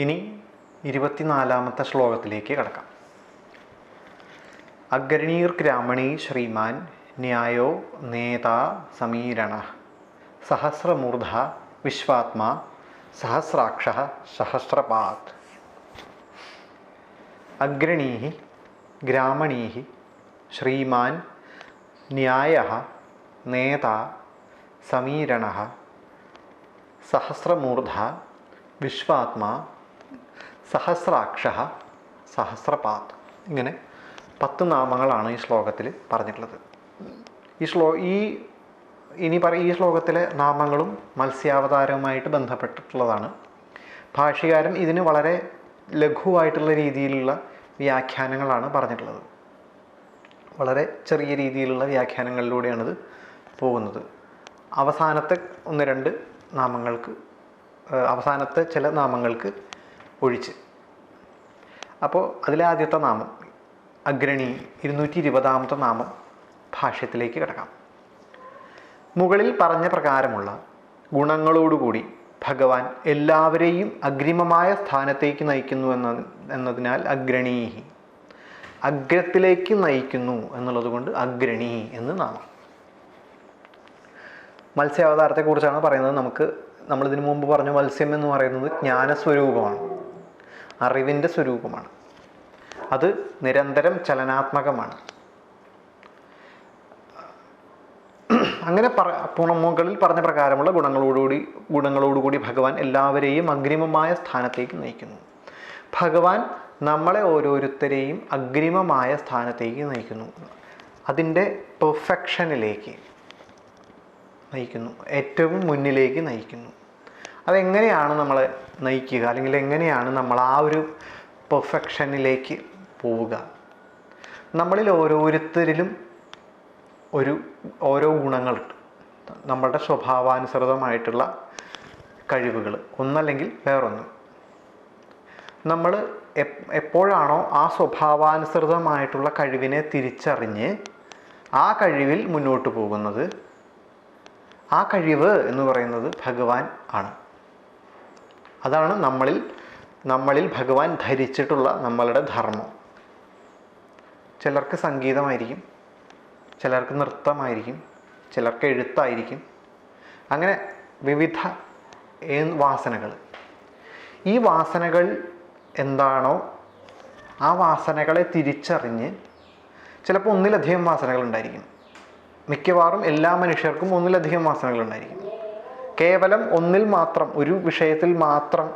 ഇനി ഇരുപത്തിനാലാമത്തെ ശ്ലോകത്തിലേക്ക് കടക്കാം. അഗ്രണീർ ഗ്രാമണി ശ്രീമാൻ ന്യായോ നേതാ സമീരണ സഹസ്രമൂർധ വിശ്വാത്മാ സഹസ്രാക്ഷ സഹസ്രപാത് അഗ്രണീ ഗ്രാമണീ ശ്രീമാൻ ന്യായ നേതാ സമീരണ സഹസ്രമൂർധ വിശ്വാത്മാ സഹസ്രാക്ഷ സഹസ്രപാത് ഇങ്ങനെ പത്ത് നാമങ്ങളാണ് ഈ ശ്ലോകത്തിൽ പറഞ്ഞിട്ടുള്ളത്. ഈ ശ്ലോ ഈ ഇനി പറ ഈ ശ്ലോകത്തിലെ നാമങ്ങളും മത്സ്യാവതാരവുമായിട്ട് ബന്ധപ്പെട്ടിട്ടുള്ളതാണ്. ഭാഷ്യകാരൻ ഇതിന് വളരെ ലഘുവായിട്ടുള്ള രീതിയിലുള്ള വ്യാഖ്യാനങ്ങളാണ് പറഞ്ഞിട്ടുള്ളത്. വളരെ ചെറിയ രീതിയിലുള്ള വ്യാഖ്യാനങ്ങളിലൂടെയാണിത് പോകുന്നത്. അവസാനത്തെ ഒന്ന് രണ്ട് നാമങ്ങൾക്ക് അവസാനത്തെ ചില നാമങ്ങൾക്ക് ഒഴിച്ച്. അപ്പോൾ അതിലെ ആദ്യത്തെ നാമം അഗ്രണി ഇരുന്നൂറ്റി ഇരുപതാമത്തെ നാമം ഭാഷ്യത്തിലേക്ക് കിടക്കാം. മുകളിൽ പറഞ്ഞ പ്രകാരമുള്ള ഗുണങ്ങളോടുകൂടി ഭഗവാൻ എല്ലാവരെയും അഗ്രിമമായ സ്ഥാനത്തേക്ക് നയിക്കുന്നു എന്ന എന്നതിനാൽ അഗ്രണീഹി അഗ്രത്തിലേക്ക് നയിക്കുന്നു എന്നുള്ളത് കൊണ്ട് അഗ്രണി എന്ന് നാമം. മത്സ്യാവതാരത്തെക്കുറിച്ചാണ് പറയുന്നത്. നമുക്ക് നമ്മളിതിനു മുമ്പ് പറഞ്ഞു മത്സ്യം എന്ന് പറയുന്നത് ജ്ഞാനസ്വരൂപമാണ്. അറിവിന്റെ സ്വരൂപമാണ്. അത് നിരന്തരം ചലനാത്മകമാണ്. അങ്ങനെ പറ പുണമുകളിൽ പറഞ്ഞ പ്രകാരമുള്ള ഗുണങ്ങളോടുകൂടി ഗുണങ്ങളോടുകൂടി ഭഗവാൻ എല്ലാവരെയും അഗ്രിമമായ സ്ഥാനത്തേക്ക് നയിക്കുന്നു. ഭഗവാൻ നമ്മളെ ഓരോരുത്തരെയും അഗ്രിമമായ സ്ഥാനത്തേക്ക് നയിക്കുന്നു. അതിന്റെ പെർഫെക്ഷനിലേക്ക് നയിക്കുന്നു. ഏറ്റവും മുന്നിലേക്ക് നയിക്കുന്നു. അതെങ്ങനെയാണ് നമ്മൾ നയിക്കുക? അല്ലെങ്കിൽ എങ്ങനെയാണ് നമ്മൾ ആ ഒരു പെർഫെക്ഷനിലേക്ക് പോവുക? നമ്മളിൽ ഓരോരുത്തരിലും ഒരു ഓരോ ഗുണങ്ങളുണ്ട്. നമ്മളുടെ സ്വഭാവാനുസൃതമായിട്ടുള്ള കഴിവുകൾ. ഒന്നല്ലെങ്കിൽ വേറൊന്ന്. നമ്മൾ എപ്പോഴാണോ ആ സ്വഭാവാനുസൃതമായിട്ടുള്ള കഴിവിനെ തിരിച്ചറിഞ്ഞ് ആ കഴിവിൽ മുന്നോട്ട് പോകുന്നത് ആ കഴിവ് എന്ന് പറയുന്നത് ഭഗവാൻ ആണ്. അതാണ് നമ്മളിൽ നമ്മളിൽ ഭഗവാൻ ധരിച്ചിട്ടുള്ള നമ്മളുടെ ധർമ്മം. ചിലർക്ക് സംഗീതമായിരിക്കും ചിലർക്ക് നൃത്തമായിരിക്കും ചിലർക്ക് എഴുത്തായിരിക്കും. അങ്ങനെ വിവിധ വാസനകൾ. ഈ വാസനകൾ എന്താണോ ആ വാസനകളെ തിരിച്ചറിഞ്ഞ് ചിലപ്പോൾ ഒന്നിലധികം വാസനകൾ ഉണ്ടായിരിക്കും. മിക്കവാറും എല്ലാ മനുഷ്യർക്കും ഒന്നിലധികം വാസനകൾ ഉണ്ടായിരിക്കും. കേവലം ഒന്നിൽ മാത്രം ഒരു വിഷയത്തിൽ മാത്രം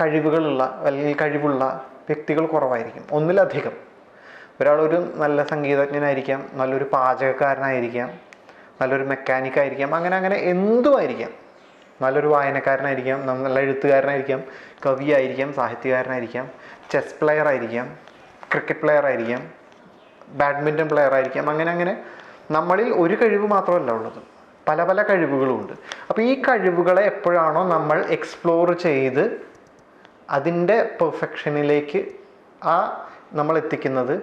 കഴിവുകളുള്ള അല്ലെങ്കിൽ കഴിവുള്ള വ്യക്തികൾ കുറവായിരിക്കും. ഒന്നിലധികം. ഒരാളൊരു നല്ല സംഗീതജ്ഞനായിരിക്കാം നല്ലൊരു പാചകക്കാരനായിരിക്കാം നല്ലൊരു മെക്കാനിക്കായിരിക്കാം അങ്ങനെ അങ്ങനെ എന്തുമായിരിക്കാം. നല്ലൊരു വായനക്കാരനായിരിക്കാം നല്ല എഴുത്തുകാരനായിരിക്കാം കവിയായിരിക്കാം സാഹിത്യകാരനായിരിക്കാം ചെസ് പ്ലെയർ ആയിരിക്കാം ക്രിക്കറ്റ് പ്ലെയർ ആയിരിക്കാം ബാഡ്മിന്റൺ പ്ലെയർ ആയിരിക്കാം അങ്ങനെ അങ്ങനെ നമ്മളിൽ ഒരു കഴിവ് മാത്രമല്ല ഉള്ളത്. പല പല കഴിവുകളുമുണ്ട് അപ്പോൾ ഈ കഴിവുകളെ എപ്പോഴാണോ നമ്മൾ എക്സ്പ്ലോർ ചെയ്ത് അതിന്റെ പെർഫെക്ഷനിലേക്ക് ആ നമ്മൾ എത്തിക്കുന്നത്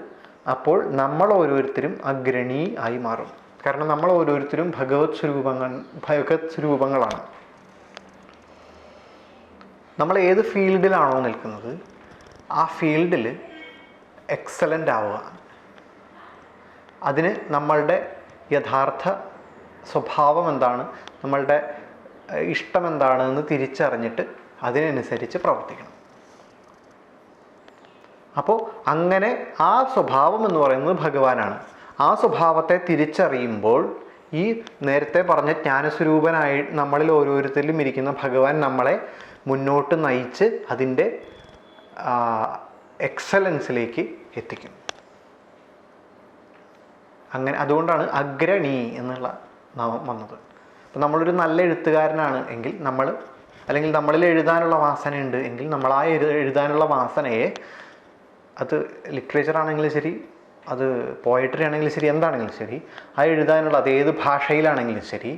അപ്പോൾ നമ്മൾ ഓരോരുത്തരും അഗ്രണി ആയി മാറും. കാരണം നമ്മൾ ഓരോരുത്തരും ഭഗവത് സ്വരൂപങ്ങൾ ഭഗവത് സ്വരൂപങ്ങളാണ്. നമ്മൾ ഏത് ഫീൽഡിലാണോ നിൽക്കുന്നത് ആ ഫീൽഡിൽ എക്സലന്റ് ആവുക. അതിന് നമ്മളുടെ യഥാർത്ഥ സ്വഭാവം എന്താണ് നമ്മളുടെ ഇഷ്ടം എന്താണ് എന്ന് തിരിച്ചറിഞ്ഞിട്ട് അതിനനുസരിച്ച് പ്രവർത്തിക്കണം. അപ്പോൾ അങ്ങനെ ആ സ്വഭാവം എന്ന് പറയുന്നത് ഭഗവാനാണ്. ആ സ്വഭാവത്തെ തിരിച്ചറിയുമ്പോൾ ഈ നേരത്തെ പറഞ്ഞ ജ്ഞാനസ്വരൂപനായി നമ്മളിൽ ഓരോരുത്തരിലും ഇരിക്കുന്ന ഭഗവാൻ നമ്മളെ മുന്നോട്ട് നയിച്ച് അതിന്റെ എക്സലൻസിലേക്ക് എത്തിക്കും. അങ്ങനെ അതുകൊണ്ടാണ് അഗ്രണി എന്നുള്ള നാമം വന്നത്. അപ്പം നമ്മളൊരു നല്ല എഴുത്തുകാരനാണ് എങ്കിൽ നമ്മൾ അല്ലെങ്കിൽ നമ്മളിൽ എഴുതാനുള്ള വാസനയുണ്ട് എങ്കിൽ നമ്മൾ ആ എഴുതാനുള്ള വാസനയെ അത് ലിറ്ററേച്ചർ ആണെങ്കിലും ശരി അത് പോയട്രി ആണെങ്കിലും ശരി എന്താണെങ്കിലും ശരി ആ എഴുതാനുള്ള അത് ഏത് ഭാഷയിലാണെങ്കിലും ശരി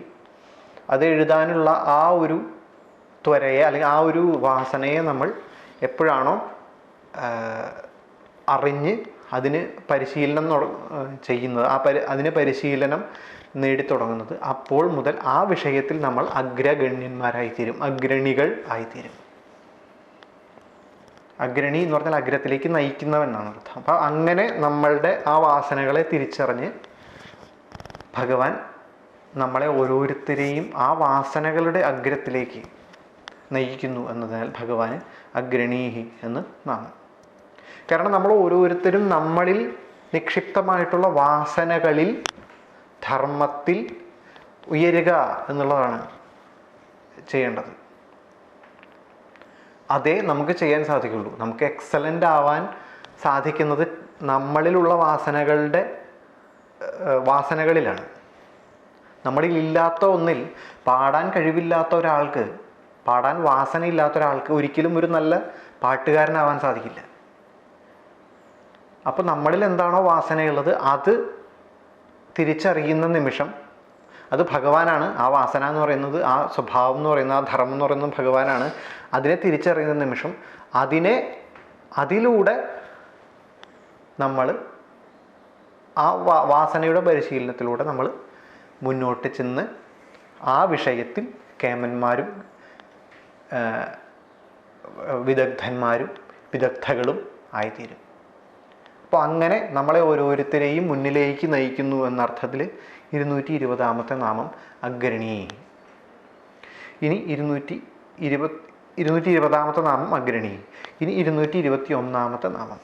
അത് എഴുതാനുള്ള ആ ഒരു ത്വരയെ അല്ലെങ്കിൽ ആ ഒരു വാസനയെ നമ്മൾ എപ്പോഴാണോ അറിഞ്ഞ് അതിന് പരിശീലനം ചെയ്യുന്നത് ആ പരി അതിന് പരിശീലനം നേടിത്തുടങ്ങുന്നത് അപ്പോൾ മുതൽ ആ വിഷയത്തിൽ നമ്മൾ അഗ്രഗണ്യന്മാരായിത്തീരും അഗ്രണികൾ ആയിത്തീരും അഗ്രണി എന്ന് പറഞ്ഞാൽ അഗ്രത്തിലേക്ക് നയിക്കുന്നവൻ എന്നാണ് അർത്ഥം. അപ്പോൾ അങ്ങനെ നമ്മളുടെ ആ വാസനകളെ തിരിച്ചറിഞ്ഞ് ഭഗവാൻ നമ്മളെ ഓരോരുത്തരെയും ആ വാസനകളുടെ അഗ്രത്തിലേക്ക് നയിക്കുന്നു എന്നതിനാൽ ഭഗവാന് അഗ്രണീഹി എന്ന് നാമം. കാരണം നമ്മൾ ഓരോരുത്തരും നമ്മളിൽ നിക്ഷിപ്തമായിട്ടുള്ള വാസനകളിൽ ധർമ്മത്തിൽ ഉയരുക എന്നുള്ളതാണ് ചെയ്യേണ്ടത്. അതേ നമുക്ക് ചെയ്യാൻ സാധിക്കുള്ളൂ. നമുക്ക് എക്സലന്റ് ആവാൻ സാധിക്കുന്നത് നമ്മളിലുള്ള വാസനകളുടെ വാസനകളിലാണ്. നമ്മളിൽ ഇല്ലാത്ത ഒന്നിൽ പാടാൻ കഴിവില്ലാത്ത ഒരാൾക്ക് പാടാൻ വാസനയില്ലാത്ത ഒരാൾക്ക് ഒരിക്കലും ഒരു നല്ല പാട്ടുകാരനാവാൻ സാധിക്കില്ല. അപ്പോൾ നമ്മളിൽ എന്താണോ വാസനയുള്ളത് അത് തിരിച്ചറിയുന്ന നിമിഷം. അത് ഭഗവാനാണ്. ആ വാസന എന്ന് പറയുന്നത് ആ സ്വഭാവം എന്ന് പറയുന്നത് ആ ധർമ്മം എന്ന് പറയുന്നത് ഭഗവാനാണ്. അതിനെ തിരിച്ചറിയുന്ന നിമിഷം അതിനെ അതിലൂടെ നമ്മൾ ആ വാസനയുടെ പരിശീലനത്തിലൂടെ നമ്മൾ മുന്നോട്ട് ചെന്ന് ആ വിഷയത്തിൽ കേമന്മാരും വിദഗ്ധന്മാരും വിദഗ്ധകളും ആയിത്തീരും. അപ്പോൾ അങ്ങനെ നമ്മളെ ഓരോരുത്തരെയും മുന്നിലേക്ക് നയിക്കുന്നു എന്നർത്ഥത്തിൽ ഇരുന്നൂറ്റി ഇരുപതാമത്തെ നാമം അഗ്രണി ഇനി ഇരുന്നൂറ്റി ഇരുപത് ഇരുന്നൂറ്റി ഇരുപതാമത്തെ നാമം അഗ്രണി ഇനി ഇരുന്നൂറ്റി ഇരുപത്തി ഒന്നാമത്തെ നാമം.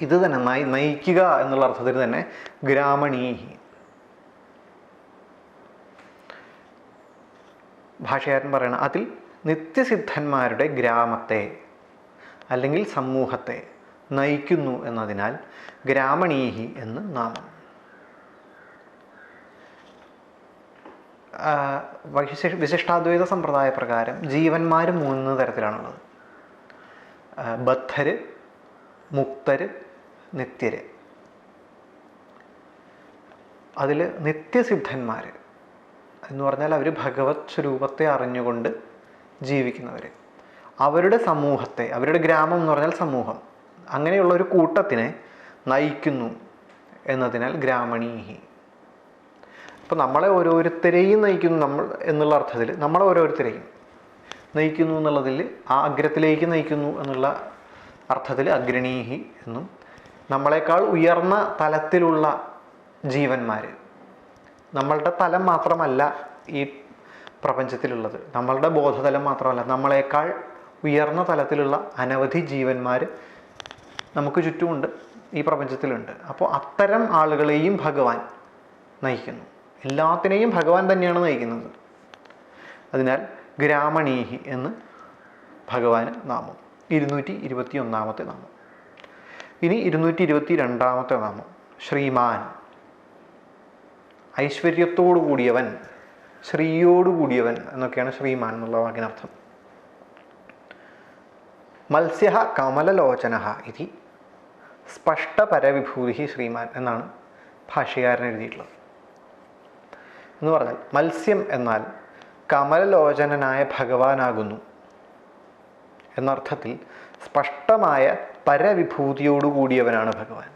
ഇത് തന്നെ നയി നയിക്കുക എന്നുള്ള അർത്ഥത്തിൽ തന്നെ ഗ്രാമണീഹി ഭാഷകാരൻ പറയണം അതിൽ നിത്യസിദ്ധന്മാരുടെ ഗ്രാമത്തെ അല്ലെങ്കിൽ സമൂഹത്തെ. നയിക്കുന്നു എന്നതിനാൽ ഗ്രാമണീഹി എന്ന് നാമം. വൈശിഷ് വിശിഷ്ടാദ്വൈത സമ്പ്രദായ പ്രകാരം ജീവന്മാർ മൂന്ന് തരത്തിലാണുള്ളത്. ബദ്ധര് മുക്തര് നിത്യര്. അതിൽ നിത്യസിദ്ധന്മാർ എന്ന് പറഞ്ഞാൽ അവർ ഭഗവത് സ്വരൂപത്തെ അറിഞ്ഞുകൊണ്ട് ജീവിക്കുന്നവർ അവരുടെ സമൂഹത്തെ അവരുടെ ഗ്രാമം എന്ന് പറഞ്ഞാൽ സമൂഹം. അങ്ങനെയുള്ള ഒരു കൂട്ടത്തിനെ നയിക്കുന്നു എന്നതിനാൽ ഗ്രാമണീഹി. അപ്പോൾ നമ്മളെ ഓരോരുത്തരെയും നയിക്കുന്നു നമ്മൾ എന്നുള്ള അർത്ഥത്തിൽ നമ്മളെ ഓരോരുത്തരെയും നയിക്കുന്നു എന്നുള്ളതിൽ ആ അഗ്രത്തിലേക്ക് നയിക്കുന്നു എന്നുള്ള അർത്ഥത്തിൽ അഗ്രണീഹി എന്നും നമ്മളെക്കാൾ ഉയർന്ന തലത്തിലുള്ള ജീവന്മാർ. നമ്മളുടെ തലം മാത്രമല്ല ഈ പ്രപഞ്ചത്തിലുള്ളത്. നമ്മളുടെ ബോധതലം മാത്രമല്ല നമ്മളെക്കാൾ ഉയർന്ന തലത്തിലുള്ള അനവധി ജീവന്മാർ നമുക്ക് ചുറ്റുമുണ്ട് ഈ പ്രപഞ്ചത്തിലുണ്ട്. അപ്പോൾ അത്തരം ആളുകളെയും ഭഗവാൻ നയിക്കുന്നു. എല്ലാത്തിനെയും ഭഗവാൻ തന്നെയാണ് നയിക്കുന്നത്. അതിനാൽ ഗ്രാമണീഹി എന്ന് ഭഗവാന് നാമം ഇരുന്നൂറ്റി ഇരുപത്തി ഒന്നാമത്തെ നാമം. ഇനി ഇരുന്നൂറ്റി ഇരുപത്തി രണ്ടാമത്തെ നാമം ശ്രീമാൻ. ഐശ്വര്യത്തോടു കൂടിയവൻ ശ്രീയോടു കൂടിയവൻ എന്നൊക്കെയാണ് ശ്രീമാൻ എന്നുള്ള വാക്കിനർത്ഥം. മത്സ്യ കമലലോചന ഇതി സ്പഷ്ടപരവിഭൂതി ശ്രീമാൻ എന്നാണ് ഭാഷ്യകാരൻ എഴുതിയിട്ടുള്ളത്. എന്ന് പറഞ്ഞാൽ മത്സ്യം എന്നാൽ കമലലോചനനായ ഭഗവാനാകുന്നു എന്നർത്ഥത്തിൽ സ്പഷ്ടമായ പരവിഭൂതിയോടുകൂടിയവനാണ് ഭഗവാൻ.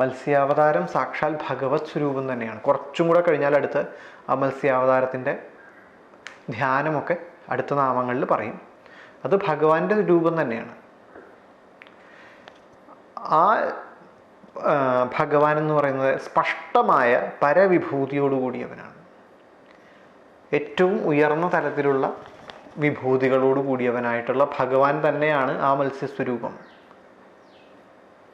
മത്സ്യാവതാരം സാക്ഷാൽ ഭഗവത് സ്വരൂപം തന്നെയാണ്. കുറച്ചും കൂടെ കഴിഞ്ഞാൽ അടുത്ത് ആ മത്സ്യാവതാരത്തിന്റെ ധ്യാനമൊക്കെ അടുത്ത നാമങ്ങളിൽ പറയും. അത് ഭഗവാന്റെ രൂപം തന്നെയാണ്. ആ ഭഗവാൻ എന്ന് പറയുന്നത് സ്പഷ്ടമായ പരവിഭൂതിയോടുകൂടിയവനാണ്. ഏറ്റവും ഉയർന്ന തലത്തിലുള്ള വിഭൂതികളോട് കൂടിയവനായിട്ടുള്ള ഭഗവാൻ തന്നെയാണ് ആ മത്സ്യസ്വരൂപം.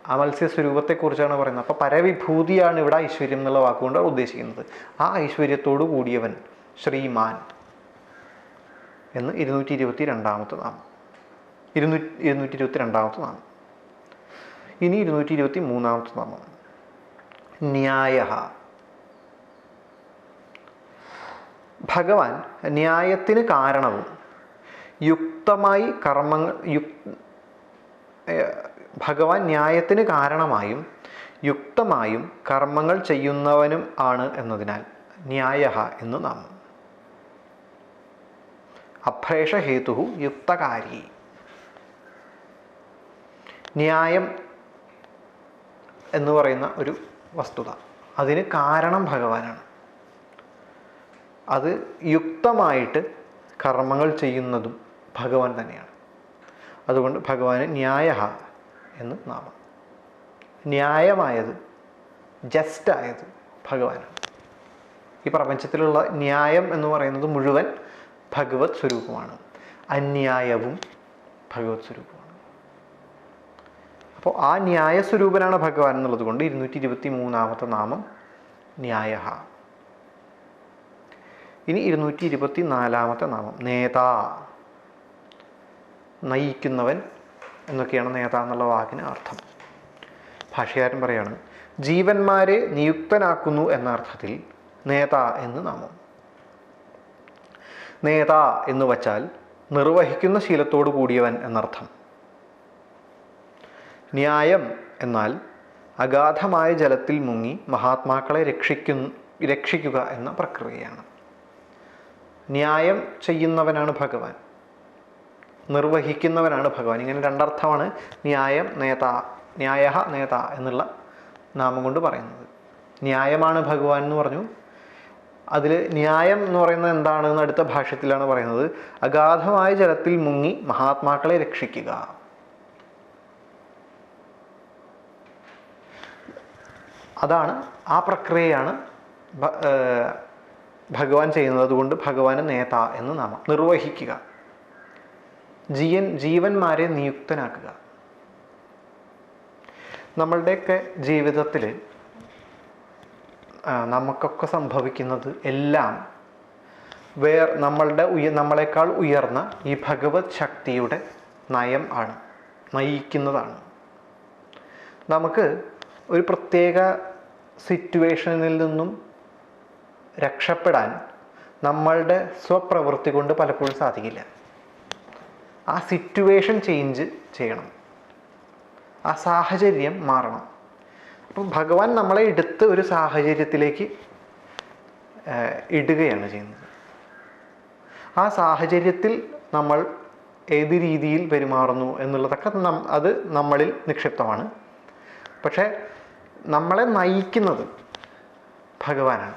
ആ മത്സ്യസ്വരൂപത്തെക്കുറിച്ചാണ് പറയുന്നത്. അപ്പോൾ പരവിഭൂതിയാണ് ഇവിടെ ഐശ്വര്യം എന്നുള്ള വാക്കുകൊണ്ട് ഉദ്ദേശിക്കുന്നത്. ആ ഐശ്വര്യത്തോടു കൂടിയവൻ ശ്രീമാൻ എന്ന് ഇരുന്നൂറ്റി ഇരുപത്തി രണ്ടാമത്തെ നാമം. ഇരുന്നൂറ്റി ഇരുന്നൂറ്റി ഇരുപത്തി രണ്ടാമത്തെ നാമം. ഇനി ഇരുന്നൂറ്റി ഇരുപത്തി മൂന്നാമത്തെ നാമം. ന്യായ ഭഗവാൻ ന്യായത്തിന് കാരണവും യുക്തമായി കർമ്മങ്ങൾ യുക് ഭഗവാൻ ന്യായത്തിന് കാരണമായും യുക്തമായും കർമ്മങ്ങൾ ചെയ്യുന്നവനും ആണ് എന്നതിനാൽ ന്യായ എന്ന് നാമം. അഭ്രേഷഹേതു യുക്തകാരി. ന്യായം എന്ന് പറയുന്ന ഒരു വസ്തുത. അതിന് കാരണം ഭഗവാനാണ്. അത് യുക്തമായിട്ട് കർമ്മങ്ങൾ ചെയ്യുന്നതും ഭഗവാൻ തന്നെയാണ്. അതുകൊണ്ട് ഭഗവാന് ന്യായ എന്ന് നാമം. ന്യായമായത് ജസ്റ്റായത് ഭഗവാനാണ്. ഈ പ്രപഞ്ചത്തിലുള്ള ന്യായം എന്ന് പറയുന്നത് മുഴുവൻ ഭഗവത് സ്വരൂപമാണ്. അന്യായവും ഭഗവത് സ്വരൂപമാണ് അപ്പോൾ ആ ന്യായ സ്വരൂപനാണ് ഭഗവാൻ എന്നുള്ളത് കൊണ്ട് ഇരുന്നൂറ്റി ഇരുപത്തി മൂന്നാമത്തെ നാമം ന്യായ ഇനി ഇരുന്നൂറ്റി ഇരുപത്തി നാലാമത്തെ നാമം നേതാ. നയിക്കുന്നവൻ എന്നൊക്കെയാണ് നേതാ എന്നുള്ള വാക്കിന് അർത്ഥം. ഭാഷകാരൻ പറയാണ് ജീവന്മാരെ നിയുക്തനാക്കുന്നു എന്ന അർത്ഥത്തിൽ നേതാ എന്ന് നാമം. നേതാ എന്ന് വച്ചാൽ നിർവഹിക്കുന്ന ശീലത്തോടു കൂടിയവൻ എന്നർത്ഥം. ന്യായം എന്നാൽ അഗാധമായ ജലത്തിൽ മുങ്ങി മഹാത്മാക്കളെ രക്ഷിക്കു രക്ഷിക്കുക എന്ന പ്രക്രിയയാണ്. ന്യായം ചെയ്യുന്നവനാണ് ഭഗവാൻ. നിർവഹിക്കുന്നവനാണ് ഭഗവാൻ. ഇങ്ങനെ രണ്ടർത്ഥമാണ് ന്യായം നേത ന്യായ നേത എന്നുള്ള നാമം കൊണ്ട് പറയുന്നത്. ന്യായമാണ് ഭഗവാൻ എന്ന് പറഞ്ഞു. അതിൽ ന്യായം എന്ന് പറയുന്നത് എന്താണെന്ന് അടുത്ത ഭാഷത്തിലാണ് പറയുന്നത്. അഗാധമായ ജലത്തിൽ മുങ്ങി മഹാത്മാക്കളെ രക്ഷിക്കുക. അതാണ് ആ പ്രക്രിയയാണ് ഭഗവാൻ ചെയ്യുന്നത് അതുകൊണ്ട് ഭഗവാന് നേത എന്ന് നാമം. നിർവഹിക്കുക. ജീവൻ ജീവന്മാരെ നിയുക്തനാക്കുക. നമ്മളുടെയൊക്കെ ജീവിതത്തിൽ നമുക്കൊക്കെ സംഭവിക്കുന്നത് എല്ലാം വേർ നമ്മളുടെ ഉയ നമ്മളെക്കാൾ ഉയർന്ന ഈ ഭഗവത് ശക്തിയുടെ നയം ആണ്. നയിക്കുന്നതാണ്. നമുക്ക് ഒരു പ്രത്യേക സിറ്റുവേഷനിൽ നിന്നും രക്ഷപ്പെടാൻ നമ്മളുടെ സ്വപ്രവൃത്തി കൊണ്ട് പലപ്പോഴും സാധിക്കില്ല. ആ സിറ്റുവേഷൻ ചേഞ്ച് ചെയ്യണം. ആ സാഹചര്യം മാറണം. അപ്പം ഭഗവാൻ നമ്മളെ എടുത്ത് ഒരു സാഹചര്യത്തിലേക്ക് ഇടുകയാണ് ചെയ്യുന്നത്. ആ സാഹചര്യത്തിൽ നമ്മൾ ഏത് രീതിയിൽ പെരുമാറുന്നു എന്നുള്ളതൊക്കെ അത് നമ്മളിൽ നിക്ഷിപ്തമാണ്. പക്ഷേ നമ്മളെ നയിക്കുന്നത് ഭഗവാനാണ്.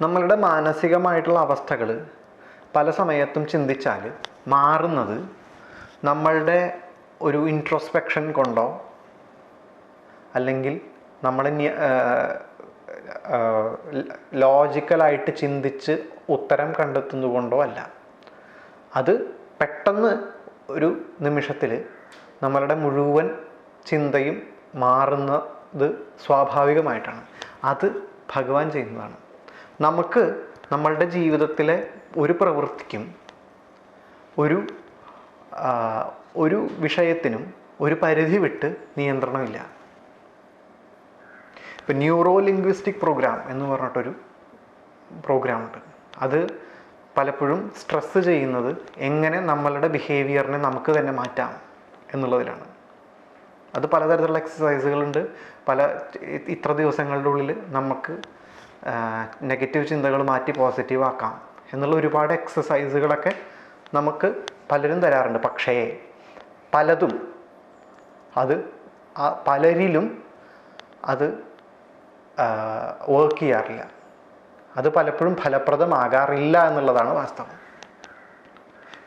നമ്മളുടെ മാനസികമായിട്ടുള്ള അവസ്ഥകൾ പല സമയത്തും ചിന്തിച്ചാൽ മാറുന്നത് നമ്മളുടെ ഒരു ഇൻട്രോസ്പെക്ഷൻ കൊണ്ടോ അല്ലെങ്കിൽ നമ്മൾ ലോജിക്കലായിട്ട് ചിന്തിച്ച് ഉത്തരം കണ്ടെത്തുന്നത് കൊണ്ടോ അല്ല. അത് പെട്ടെന്ന് ഒരു നിമിഷത്തിൽ നമ്മളുടെ മുഴുവൻ ചിന്തയും മാറുന്നത് സ്വാഭാവികമായിട്ടാണ്. അത് ഭഗവാൻ ചെയ്യുന്നതാണ്. നമുക്ക് നമ്മളുടെ ജീവിതത്തിലെ ഒരു പ്രവൃത്തിക്കും ഒരു ഒരു വിഷയത്തിനും ഒരു പരിധി വിട്ട് നിയന്ത്രണമില്ല. ഇപ്പം ന്യൂറോ ലിംഗ്വിസ്റ്റിക് പ്രോഗ്രാം എന്ന് പറഞ്ഞിട്ടൊരു പ്രോഗ്രാമുണ്ട്. അത് പലപ്പോഴും സ്ട്രെസ്സ് ചെയ്യുന്നത് എങ്ങനെ നമ്മളുടെ ബിഹേവിയറിനെ നമുക്ക് തന്നെ മാറ്റാം എന്നുള്ളതിലാണ്. അത് പലതരത്തിലുള്ള എക്സസൈസുകളുണ്ട് പല ഇത്ര ദിവസങ്ങളുടെ ഉള്ളിൽ നമുക്ക് നെഗറ്റീവ് ചിന്തകൾ മാറ്റി പോസിറ്റീവ് ആക്കാം എന്നുള്ള ഒരുപാട് എക്സസൈസുകളൊക്കെ നമുക്ക് പലരും തരാറുണ്ട്. പക്ഷേ പലതും അത് പലരിലും അത് വർക്ക് ചെയ്യാറില്ല. അത് പലപ്പോഴും ഫലപ്രദമാകാറില്ല എന്നുള്ളതാണ് വാസ്തവം.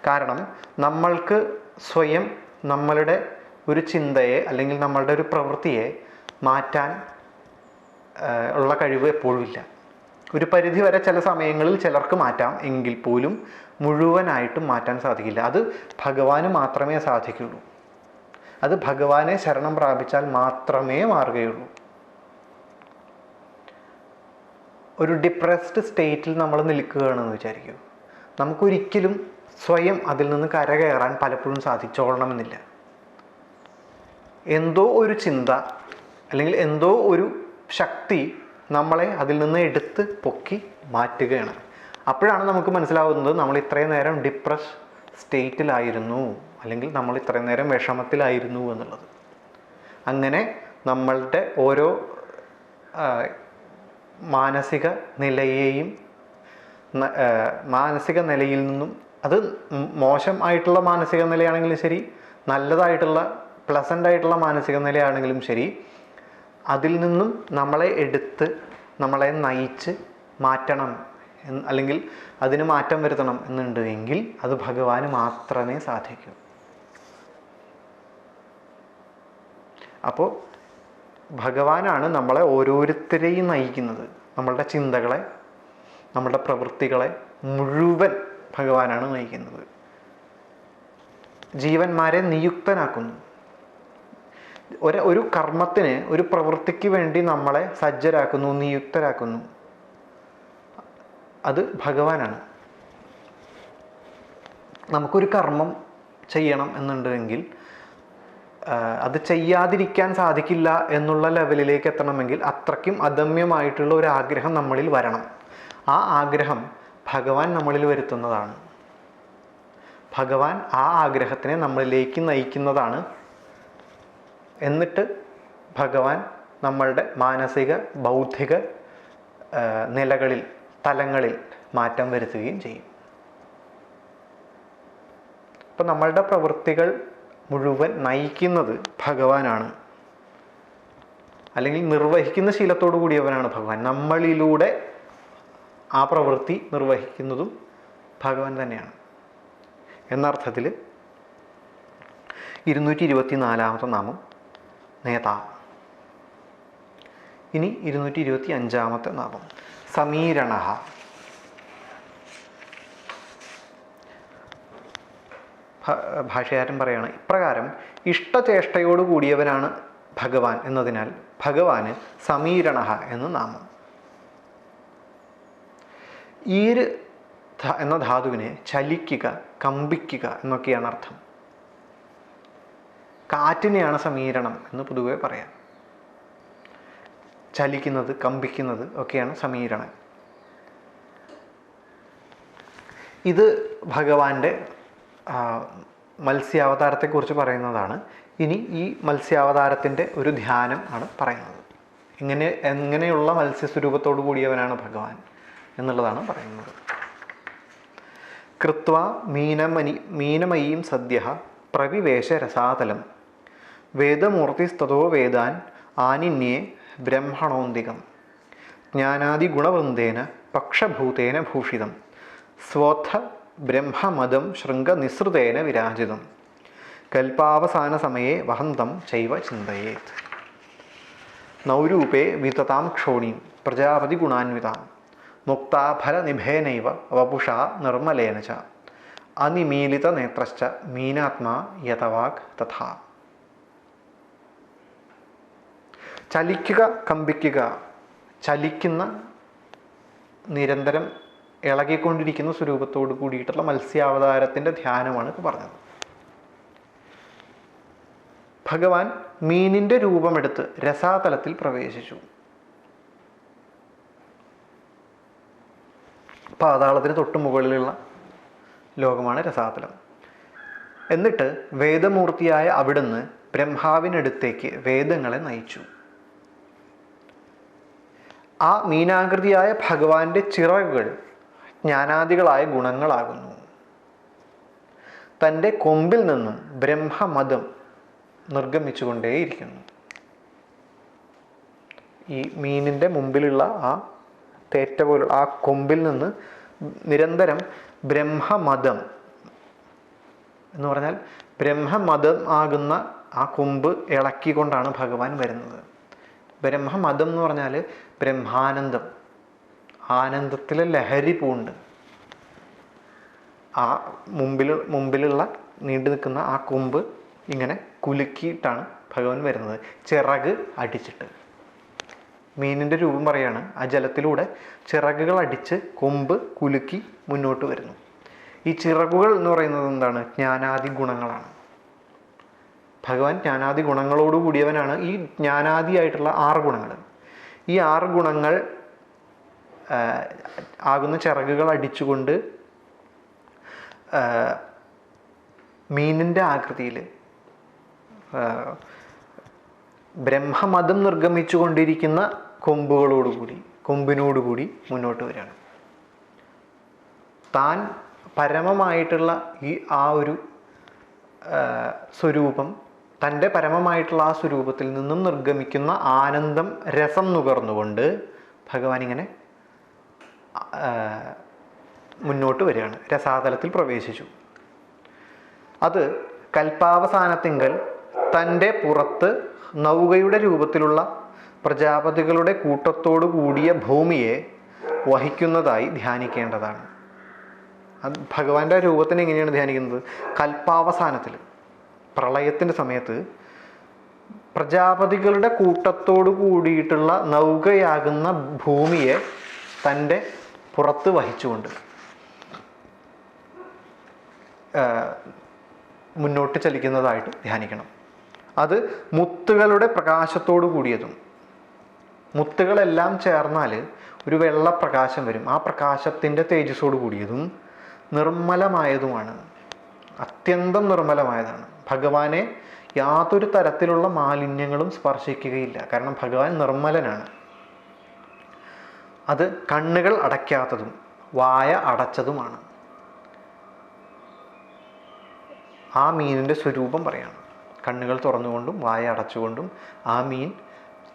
കാരണം നമ്മൾക്ക് സ്വയം നമ്മളുടെ ഒരു ചിന്തയെ അല്ലെങ്കിൽ നമ്മളുടെ ഒരു പ്രവൃത്തിയെ മാറ്റാൻ ഉള്ള കഴിവ് എപ്പോഴും ഇല്ല. ഒരു പരിധി വരെ ചില സമയങ്ങളിൽ ചിലർക്ക് മാറ്റാം എങ്കിൽ പോലും മുഴുവനായിട്ടും മാറ്റാൻ സാധിക്കില്ല. അത് ഭഗവാന് മാത്രമേ സാധിക്കുള്ളൂ. അത് ഭഗവാനെ ശരണം പ്രാപിച്ചാൽ മാത്രമേ മാറുകയുള്ളൂ. ഒരു ഡിപ്രസ്ഡ് സ്റ്റേറ്റിൽ നമ്മൾ നിൽക്കുകയാണെന്ന് വിചാരിക്കൂ. നമുക്കൊരിക്കലും സ്വയം അതിൽ നിന്ന് കരകയറാൻ പലപ്പോഴും സാധിച്ചോളണമെന്നില്ല. എന്തോ ഒരു ചിന്ത അല്ലെങ്കിൽ എന്തോ ഒരു ശക്തി നമ്മളെ അതിൽ നിന്ന് എടുത്ത് പൊക്കി മാറ്റുകയാണ്. അപ്പോഴാണ് നമുക്ക് മനസ്സിലാവുന്നത് നമ്മൾ ഇത്രയും നേരം ഡിപ്രസ് സ്റ്റേറ്റിലായിരുന്നു അല്ലെങ്കിൽ നമ്മൾ ഇത്രയും നേരം വിഷമത്തിലായിരുന്നു എന്നുള്ളത്. അങ്ങനെ നമ്മളുടെ ഓരോ മാനസിക നിലയെയും മാനസിക നിലയിൽ നിന്നും അത് മോശമായിട്ടുള്ള മാനസിക നിലയാണെങ്കിലും ശരി നല്ലതായിട്ടുള്ള പ്ലസന്റ് ആയിട്ടുള്ള മാനസിക നിലയാണെങ്കിലും ശരി അതിൽ നിന്നും നമ്മളെ എടുത്ത് നമ്മളെ നയിച്ച് മാറ്റണം അല്ലെങ്കിൽ അതിന് മാറ്റം വരുത്തണം എന്നുണ്ടെങ്കിൽ അത് ഭഗവാന് മാത്രമേ സാധിക്കൂ. അപ്പോൾ ഭഗവാനാണ് നമ്മളെ ഓരോരുത്തരെയും നയിക്കുന്നത്. നമ്മളുടെ ചിന്തകളെ നമ്മളുടെ പ്രവൃത്തികളെ മുഴുവൻ ഭഗവാനാണ് നയിക്കുന്നത്. ജീവന്മാരെ നിയുക്തനാക്കുന്നു. ഒരു ഒരു കർമ്മത്തിന് ഒരു പ്രവൃത്തിക്ക് വേണ്ടി നമ്മളെ സജ്ജരാക്കുന്നു നിയുക്തരാക്കുന്നു. അത് ഭഗവാനാണ്. നമുക്കൊരു കർമ്മം ചെയ്യണം എന്നുണ്ടെങ്കിൽ അത് ചെയ്യാതിരിക്കാൻ സാധിക്കില്ല എന്നുള്ള ലെവലിലേക്ക് എത്തണമെങ്കിൽ അത്രയ്ക്കും അദമ്യമായിട്ടുള്ള ഒരു ആഗ്രഹം നമ്മളിൽ വരണം. ആ ആഗ്രഹം ഭഗവാൻ നമ്മളിൽ വരുത്തുന്നതാണ്. ഭഗവാൻ ആ ആഗ്രഹത്തിനെ നമ്മളിലേക്ക് നയിക്കുന്നതാണ് എന്നിട്ട് ഭഗവാൻ നമ്മളുടെ മാനസിക ബൗദ്ധിക നിലകളിൽ തലങ്ങളിൽ മാറ്റം വരുത്തുകയും ചെയ്യും. അപ്പം നമ്മളുടെ പ്രവൃത്തികൾ മുഴുവൻ നയിക്കുന്നത് ഭഗവാനാണ്. അല്ലെങ്കിൽ നിർവഹിക്കുന്ന ശീലത്തോടു കൂടിയവനാണ് ഭഗവാൻ. നമ്മളിലൂടെ ആ പ്രവൃത്തി നിർവഹിക്കുന്നതും ഭഗവാൻ തന്നെയാണ്. എന്നർത്ഥത്തിൽ ഇരുന്നൂറ്റി ഇരുപത്തി നാലാമത്തെ നാമം നേതാ. ഇനി ഇരുന്നൂറ്റി ഇരുപത്തി അഞ്ചാമത്തെ നാമം. സമീരണ. ഭാഷകാരൻ പറയാണ് ഇപ്രകാരം ഇഷ്ടചേഷ്ടയോട് കൂടിയവനാണ് ഭഗവാൻ എന്നതിനാൽ ഭഗവാന് സമീരണ എന്ന് നാമം. ഈര് എന്ന ധാതുവിനെ ചലിക്കുക കമ്പിക്കുക എന്നൊക്കെയാണ് അർത്ഥം. കാറ്റിനെയാണ് സമീരണം എന്ന് പൊതുവെ പറയാം. ചലിക്കുന്നത് കമ്പിക്കുന്നത് ഒക്കെയാണ് സമീരണം. ഇത് ഭഗവാന്റെ മത്സ്യാവതാരത്തെക്കുറിച്ച് പറയുന്നതാണ്. ഇനി ഈ മത്സ്യാവതാരത്തിന്റെ ഒരു ധ്യാനം ആണ് പറയുന്നത്. ഇങ്ങനെ എങ്ങനെയുള്ള മത്സ്യസ്വരൂപത്തോടു കൂടിയവനാണ് ഭഗവാൻ എന്നുള്ളതാണ് പറയുന്നത്. കൃത്വ മീനമനി മീനമയീം സദ്യ പ്രവിവേശ രസാതലം വേദമൂർത്തിസ്തോ വേദാൻ ആനിന്യേ ബ്രഹ്മണോന്തികം. ജ്ഞാനാദി ഗുണവൃന്ദേന പക്ഷഭൂതേന ഭൂഷിതം. സ്വോത്ഥ ബ്രഹ്മമതം ശൃംഗനിസൃതേന വിരാജിതം. കൽപ്പാവസാന സമയേ വഹന്തം ചൈവ ചിന്തയേത്. നൗരൂപേ വിതതാം ക്ഷോണീം പ്രജാപതി ഗുണാൻവിതാം മുക്താഫലനിഭേനൈവ വപുഷാ നിർമ്മലേന ച. അനിമീലിത നേത്രശ്ച മീനാത്മാ യഥവാക് തഥാ. ചലിക്കുക കമ്പിക്കുക. ചലിക്കുന്ന നിരന്തരം ഇളകിക്കൊണ്ടിരിക്കുന്ന സ്വരൂപത്തോട് കൂടിയിട്ടുള്ള മത്സ്യാവതാരത്തിന്റെ ധ്യാനമാണ് ഇപ്പോൾ പറഞ്ഞത്. ഭഗവാൻ മീനിന്റെ രൂപമെടുത്ത് രസാതലത്തിൽ പ്രവേശിച്ചു. പാതാളത്തിന് തൊട്ട് മുകളിലുള്ള ലോകമാണ് രസാതലം. എന്നിട്ട് വേദമൂർത്തിയായ അവിടുന്ന് ബ്രഹ്മാവിനടുത്തേക്ക് വേദങ്ങളെ നയിച്ചു. ആ മീനാകൃതിയായ ഭഗവാന്റെ ചിറകുകൾ ജ്ഞാനാദികളായ ഗുണങ്ങളാകുന്നു. തന്റെ കൊമ്പിൽ നിന്നും ബ്രഹ്മമതം നിർഗമിച്ചുകൊണ്ടേയിരിക്കുന്നു. ഈ മീനിന്റെ മുമ്പിലുള്ള ആ തേറ്റ പോലുള്ള ആ കൊമ്പിൽ നിന്ന് നിരന്തരം ബ്രഹ്മമതം എന്ന് പറഞ്ഞാൽ ബ്രഹ്മമതം ആകുന്ന ആ കൊമ്പ് ഇളക്കിക്കൊണ്ടാണ് ഭഗവാൻ വരുന്നത്. ബ്രഹ്മമതം എന്ന് പറഞ്ഞാൽ ബ്രഹ്മാനന്ദം ആനന്ദത്തിലെ ലഹരി പൂണ്ട്. ആ മുമ്പിൽ മുമ്പിലുള്ള നീണ്ടു നിൽക്കുന്ന ആ കൊമ്പ് ഇങ്ങനെ കുലുക്കിയിട്ടാണ് ഭഗവാൻ വരുന്നത്. ചിറക് അടിച്ചിട്ട്. മീനിന്റെ രൂപം പറയാണ് ആ ജലത്തിലൂടെ ചിറകുകൾ അടിച്ച് കൊമ്പ് കുലുക്കി മുന്നോട്ട് വരുന്നു. ഈ ചിറകുകൾ എന്ന് പറയുന്നത് എന്താണ്? ജ്ഞാനാദി ഗുണങ്ങളാണ്. ഭഗവാൻ ജ്ഞാനാദി ഗുണങ്ങളോട് കൂടിയവനാണ് ഈ ജ്ഞാനാദിയായിട്ടുള്ള ആറ് ഗുണങ്ങൾ. ഈ ആറ് ഗുണങ്ങൾ ആകുന്ന ചിറകുകൾ അടിച്ചുകൊണ്ട് മീനിന്റെ ആകൃതിയിൽ ബ്രഹ്മമതം നിർഗമിച്ചു കൊണ്ടിരിക്കുന്ന കൊമ്പുകളോടുകൂടി കൊമ്പിനോടുകൂടി മുന്നോട്ട് വരികയാണ്. താൻ പരമമായിട്ടുള്ള ഈ ആ ഒരു സ്വരൂപം തന്റെ പരമമായിട്ടുള്ള ആ സ്വരൂപത്തിൽ നിന്നും നിർഗമിക്കുന്ന ആനന്ദം രസം നുകർന്നുകൊണ്ട് ഭഗവാൻ ഇങ്ങനെ മുന്നോട്ട് വരികയാണ്. രസാതലത്തിൽ പ്രവേശിച്ചു. അത് കൽപ്പാവസാനത്തിങ്കൽ തന്റെ പുറത്ത് നൗകയുടെ രൂപത്തിലുള്ള പ്രജാപതികളുടെ കൂട്ടത്തോടു കൂടിയ ഭൂമിയെ വഹിക്കുന്നതായി ധ്യാനിക്കേണ്ടതാണ്. അത് ഭഗവാന്റെ രൂപത്തിന് എങ്ങനെയാണ് ധ്യാനിക്കുന്നത്? കൽപ്പാവസാനത്തിൽ പ്രളയത്തിന്റെ സമയത്ത് പ്രജാപതികളുടെ കൂട്ടത്തോടു കൂടിയിട്ടുള്ള നൗകയാകുന്ന ഭൂമിയെ തന്റെ പുറത്ത് വഹിച്ചുകൊണ്ട് മുന്നോട്ട് ചലിക്കുന്നതായിട്ട് ധ്യാനിക്കണം. അത് മുത്തുകളുടെ പ്രകാശത്തോടു കൂടിയതും മുത്തുകളെല്ലാം ചേർന്നാൽ ഒരു വെള്ള പ്രകാശം വരും. ആ പ്രകാശത്തിന്റെ തേജസ്സോട് കൂടിയതും നിർമ്മലമായതുമാണ്. അത്യന്തം നിർമ്മലമായതാണ്. ഭഗവാനെ യാതൊരു തരത്തിലുള്ള മാലിന്യങ്ങളും സ്പർശിക്കുകയില്ല. കാരണം ഭഗവാൻ നിർമ്മലനാണ്. അത് കണ്ണുകൾ അടയ്ക്കാത്തതും വായ അടച്ചതുമാണ്. ആ മീനിന്റെ സ്വരൂപം പറയാണ്. കണ്ണുകൾ തുറന്നുകൊണ്ടും വായ അടച്ചുകൊണ്ടും ആ മീൻ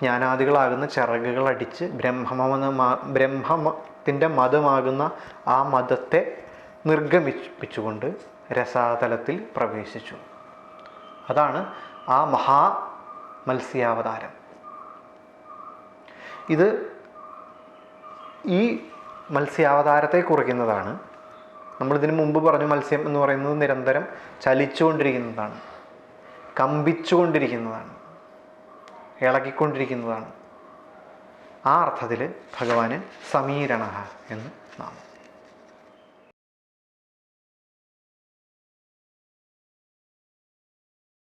ജ്ഞാനാദികളാകുന്ന ചിറകുകൾ അടിച്ച് ബ്രഹ്മമെന്ന ബ്രഹ്മത്തിന്റെ മതമാകുന്ന ആ മതത്തെ നിർഗമിപ്പിച്ചുകൊണ്ട് രസാതലത്തിൽ പ്രവേശിച്ചു. അതാണ് ആ മഹാ മത്സ്യാവതാരം. ഇത് ഈ മത്സ്യാവതാരത്തെ കുറിക്കുന്നതാണ്. നമ്മളിതിനു മുമ്പ് പറഞ്ഞു മത്സ്യം എന്ന് പറയുന്നത് നിരന്തരം ചലിച്ചുകൊണ്ടിരിക്കുന്നതാണ്. കമ്പിച്ചുകൊണ്ടിരിക്കുന്നതാണ്. ഇളകിക്കൊണ്ടിരിക്കുന്നതാണ്. ആ അർത്ഥത്തിൽ ഭഗവാന് സമീരണ എന്ന് നാമം.